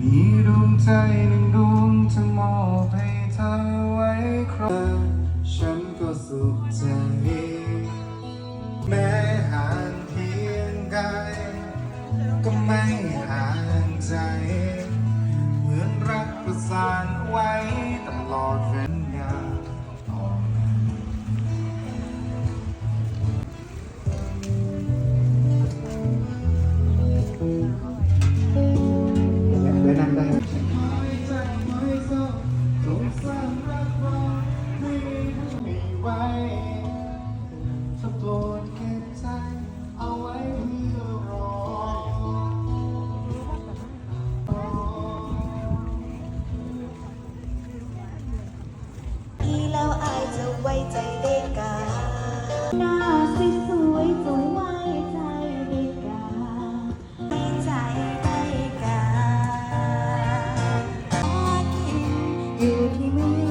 มีดวงใจหนึ่งดวงจะมอบให้เธอไว้ครบฉันก็สุขใจ แม้ห่างเพียงไกลก็ไม่ห่างใจ เหมือนรักประสานไว้ตลอดเวลา 有